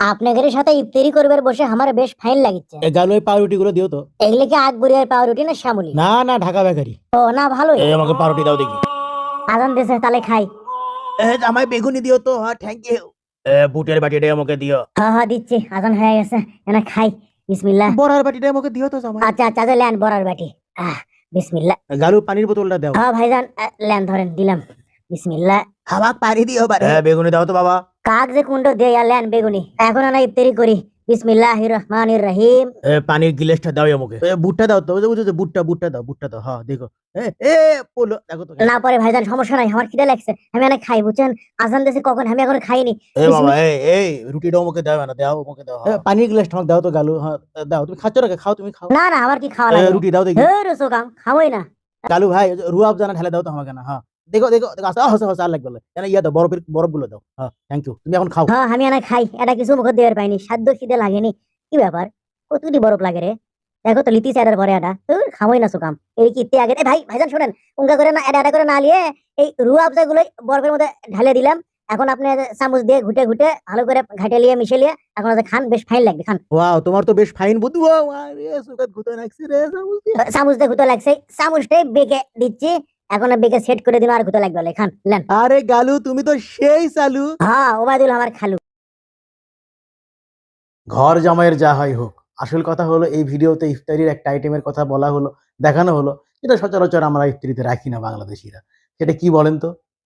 আপনাদের সাথে ইফতারি করবার বসে আমার বেশ ফাইন লাগিচ্ছে। পাউরুটি গুলো দিও তো। এগুলো কি আকবরিয়ার পাউরুটি না শ্যামলি না না ঢাকা বেকারি। ও না ভালোই। এই আমাকে পাউরুটি দাও দেখি। আজান দেশে তাহলে খাই। এ আমায় বেগুনি দিও তো হ্যাঁ থ্যাংক ইউ এ বুটের বাটিটা আমাকে দিও। হ্যাঁ হ্যাঁ দিচ্ছি আজান হয়ে গেছে এনা খাই বিসমিল্লাহ। বড়ার বাটিটা আমাকে দিও তো জামাই। আচ্ছা আচ্ছা আচ্ছা, ল্যান বড়ার বাটি। আহ বিসমিল্লাহ। গালু পানির বোতলটা দাও। হ্যাঁ ভাইজান ল্যান ধরেন দিলাম। বিসমিল্লাহ। আমাক পানি দিও বারে হ্যাঁ বেগুনি দাও তো বাবা। কাক যে কুন্ড দিয়ে ল্যান বেগুনি এখন না ইফতারি করি। বিসমিল্লাহির রহমানির রহিম এ পানির গিলাসটা দাও আমাকে এ বুটটা দাও তো বুঝো বুঝো বুটটা বুটটা দাও বুটটা দাও। হ্যাঁ দেখো। এ এ পোলো দেখো তো। না পরে ভাইজান সমস্যা নাই আমার খিদে লাগছে আমি অনেক খাই বুঝছেন? আজান দেশে কখন আমি এখন খাইনি। এ বাবা এই এই রুটিটা আমাকে দাও না দাও আমাকে দাও হ্যাঁ। পানির গ্লাসটা আমাকে দাও তো গালু হ্যাঁ দাও তুমি খাচ্ছ না খাও তুমি খাও। না না আমার কি খাওয়া লাগে রুটি দাও দেখি। হে রসোকাম খাবোই না। গালু ভাই রুয়াব জানা ঢালে দাও তো আমাকে না হ্যাঁ দেখো দেখো দেখো হসে হসে আর লাগবে কেন ইয়া দাও বরফের বরফ দাও। হ্যাঁ থ্যাংক ইউ তুমি এখন খাও। হ্যাঁ আমি অনেক খাই। এটা কিছু মুখ দেওয়ার পাইনি। সাধ্য খিদে লাগেনি। কি ব্যাপার? কতটি বরফ লাগে রে? দেখো তো লিতি স্যারের পরে এটা। তোর খাবোই না সুকাম এই কি আগে ভাই ভাইজান শোনেন। উঙ্গা করে না এটা এটা করে না নিয়ে এই রুয়া গুলো বরফের মধ্যে ঢালে দিলাম। এখন আপনি চামচ দিয়ে ঘুটে ঘুটে ভালো করে ঘাটে লিয়ে মিশে লিয়ে এখন খান বেশ ফাইন লাগবে খান। ওয়াও তোমার তো বেশ ফাইন বুদ্ধি। ওয়াও আরে রে চামচ দিয়ে। চামচ দিয়ে ঘুতো লাগছে। চামচটাই বেগে দিচ্ছি। এখন বেগে সেট করে দিন আর ঘুতো লাগবে বলে। খান লেন। আরে গালু তুমি তো সেই চালু। হ্যাঁ ওবায়দুল আমার খালু। ঘর জামাইয়ের যা হয় হোক। আসল কথা হলো এই ভিডিওতে ইফতারির একটা আইটেমের কথা বলা হলো দেখানো হলো যেটা সচরাচর আমরা ইফতারিতে রাখি না বাংলাদেশিরা। সেটা কি বলেন তো?